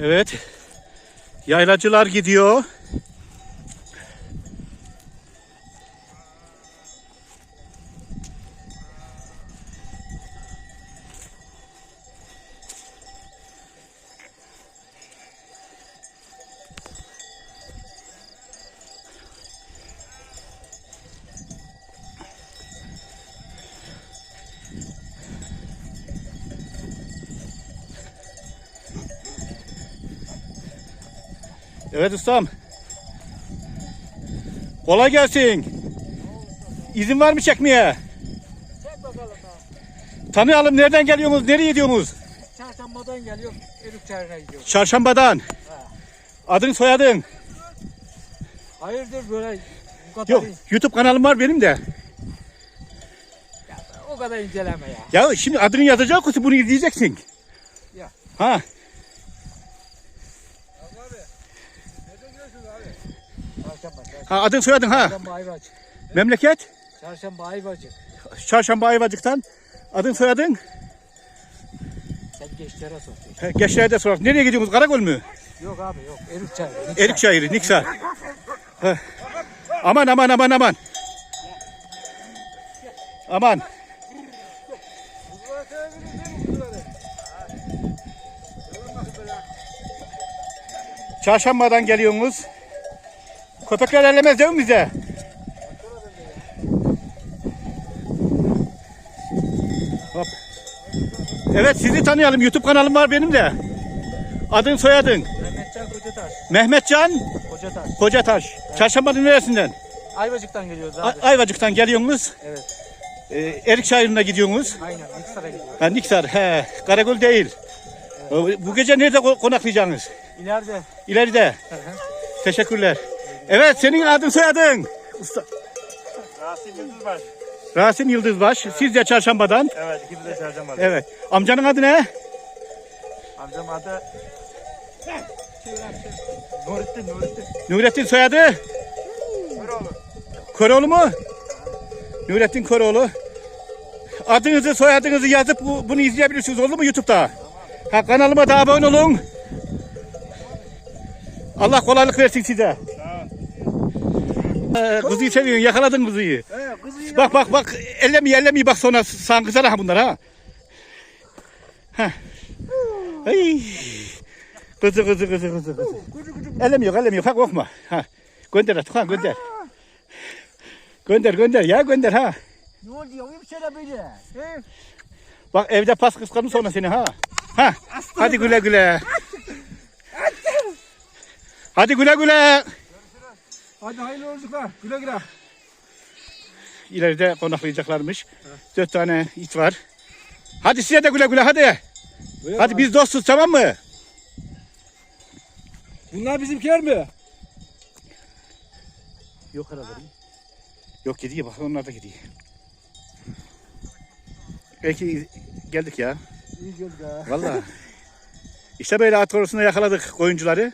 Evet. Yaylacılar gidiyor. Evet ustam. Kolay gelsin. İzin var mı çekmeye? Çek bakalım ha. Tanıyalım nereden geliyorsunuz, nereye gidiyorsunuz? Çarşambadan geliyor, Erük Çayırı'na gidiyor. Çarşambadan. Adın soyadın. Hayırdır böyle bu kadar, Yok YouTube kanalım var benim de. o kadar inceleme ya. Ya şimdi adını yazacak kutu bunu izleyeceksin. Ya. Ha Çarşamba, ha adın soyadın ha. çarşamba Ayvacık. Memleket Çarşamba Ayvacık. Çarşamba Ayvacık'tan. Adın soyadın. Sen gençlere sor. He, Geçlerde sorar. Nereye gidiyorsunuz? Karagöl mü? Yok abi yok, Erük Çayırı. Erik Çayırı, Niksar. Aman aman aman aman. Aman. Çarşambadan geliyorsunuz. Köpekler ellemez değil mi bize? Hop. Evet sizi tanıyalım. YouTube kanalım var benim de. Adın soyadın. Mehmetcan Kocataş. Mehmetcan Kocataş. Kocataş. Çarşamba'nın neresinden? Ayvacık'tan geliyoruz A- abi. Ayvacık'tan geliyorsunuz. Evet. Ee, Erik Çayırı'na gidiyorsunuz. Aynen, Niksar'a gidiyoruz. Ha, Niksar. He, Karagöl değil. Ee, Bu gece nerede ko- konaklayacaksınız? İleride. İleride. Hı hı. Teşekkürler. Evet senin adın soyadın. Usta. Rasim Yıldızbaş. Rasim Yıldızbaş. Siz de çarşambadan. Evet ikimiz de çarşamba. Evet. Amcanın adı ne? Amcam adı Nurettin Nurettin. Nurettin soyadı. Köroğlu. Koroğlu mu? Nurettin Koroğlu. Adınızı soyadınızı yazıp bu, bunu izleyebilirsiniz oldu mu YouTube'da? Ha, kanalıma da abone olun. Allah kolaylık versin size. Ee, kızıyı seviyorsun yakaladın kızıyı. He kızı Bak bak bak ellemiyor ellemiyor bak sonra sağ kızara ha bunlar ha. Heh. Ay. Kızı kızı kızı kızı kızı. Ellemiyor ellemiyor ha korkma. Ha. Gönder artık ha gönder. Gönder gönder ya gönder ha. Ne oldu ya? Bir şeyler böyle. He? Bak evde pas kıskanır sonra seni ha. Ha. Hadi güle güle. Hadi güle güle. Hadi hayırlı yolculuklar. Güle güle. İleride konaklayacaklarmış. Dört tane it var. Hadi size de güle güle hadi. Hadi biz dostuz tamam mı? Bunlar bizimkiler mi? Yok araları. Yok gidiyor bak onlar da gidiyor. Belki geldik ya. İyi geldik ha. Vallahi. işte böyle at konusunda yakaladık oyuncuları.